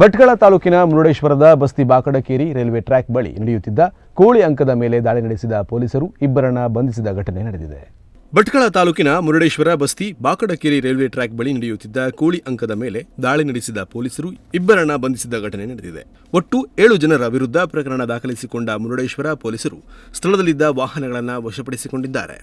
ಭಟ್ಕಳ ತಾಲೂಕಿನ ಮುರುಡೇಶ್ವರದ ಬಸ್ತಿ Bakadakeri railway track ಬಳಿ ನಡೆಯುತ್ತಿದ್ದ ಕೋಳಿ ಅಂಕದ ಮೇಲೆ ದಾಳಿ ನಡೆಸಿದ ಪೊಲೀಸರು ಇಬ್ಬರನ್ನ ಬಂಧಿಸಿದ ಘಟನೆ ನಡೆದಿದೆ. ಭಟ್ಕಳ ತಾಲೂಕಿನ ಮುರುಡೇಶ್ವರ ಬಸ್ತಿ ಬಾಕಡಕೇರಿ ರೈಲ್ವೆ ಟ್ರ್ಯಾಕ್ ಬಳಿ ನಡೆಯುತ್ತಿದ್ದ ಕೋಳಿ ಅಂಕದ ಮೇಲೆ ದಾಳಿ ನಡೆಸಿದ ಪೊಲೀಸರು ಇಬ್ಬರನ್ನ ಬಂಧಿಸಿದ ಘಟನೆ ನಡೆದಿದೆ. ಒಟ್ಟು ಏಳು ಜನರ ವಿರುದ್ಧ ಪ್ರಕರಣ ದಾಖಲಿಸಿಕೊಂಡ ಮುರುಡೇಶ್ವರ ಪೊಲೀಸರು ಸ್ಥಳದಲ್ಲಿದ್ದ ವಾಹನಗಳನ್ನು ವಶಪಡಿಸಿಕೊಂಡಿದ್ದಾರೆ.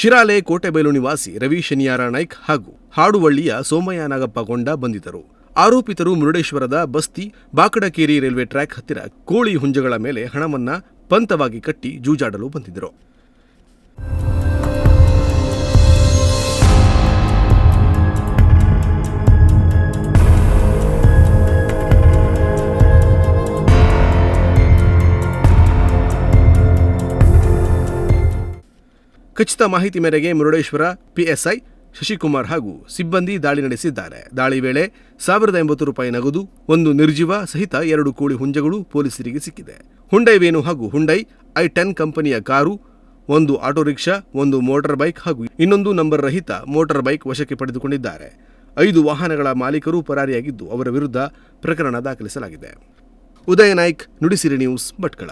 ಶಿರಾಲೆ ಕೋಟೆಬೈಲು ನಿವಾಸಿ ರವಿ ಶನಿಯಾರ ನಾಯ್ಕ್ ಹಾಗೂ ಹಾಡುವಳ್ಳಿಯ ಸೋಮಯ್ಯ ನಾಗಪ್ಪ ಗೊಂಡ ಬಂಧಿತರು. ಆರೋಪಿತರು ಮುರುಡೇಶ್ವರದ ಬಸ್ತಿ, ಬಾಕಡಕೇರಿ ರೈಲ್ವೆ ಟ್ರ್ಯಾಕ್ ಹತ್ತಿರ ಕೋಳಿ ಹುಂಜಗಳ ಮೇಲೆ ಹಣವನ್ನ ಪಂತವಾಗಿ ಕಟ್ಟಿ ಜೂಜಾಡಲು ಬಂದಿದ್ದರು. ಖಚಿತ ಮಾಹಿತಿ ಮೇರೆಗೆ ಮುರುಡೇಶ್ವರ, ಪಿಎಸ್ಐ, ಶಶಿಕುಮಾರ್ ಹಾಗೂ ಸಿಬ್ಬಂದಿ ದಾಳಿ ನಡೆಸಿದ್ದಾರೆ. ದಾಳಿ ವೇಳೆ ಸಾವಿರದ ಎಂಬತ್ತು ರೂಪಾಯಿ ನಗದು, ಒಂದು ನಿರ್ಜೀವ ಸಹಿತ ಎರಡು ಕೋಳಿ ಹುಂಜಗಳು ಪೊಲೀಸರಿಗೆ ಸಿಕ್ಕಿದೆ. ಹುಂಡೈ ವೇನು ಹಾಗೂ ಹುಂಡೈ ಐ ಟೆನ್ ಕಂಪನಿಯ ಕಾರು, ಒಂದು ಆಟೋ ರಿಕ್ಷಾ, ಒಂದು ಮೋಟಾರ್ ಬೈಕ್ ಹಾಗೂ ಇನ್ನೊಂದು ನಂಬರ್ ರಹಿತ ಮೋಟಾರ್ ಬೈಕ್ ವಶಕ್ಕೆ ಪಡೆದುಕೊಂಡಿದ್ದಾರೆ. ಐದು ವಾಹನಗಳ ಮಾಲೀಕರು ಪರಾರಿಯಾಗಿದ್ದು ಅವರ ವಿರುದ್ಧ ಪ್ರಕರಣ ದಾಖಲಿಸಲಾಗಿದೆ. ಉದಯ ನಾಯ್ಕ್, ನುಡಿಸಿರಿ ನ್ಯೂಸ್ ಭಟ್ಕಳ.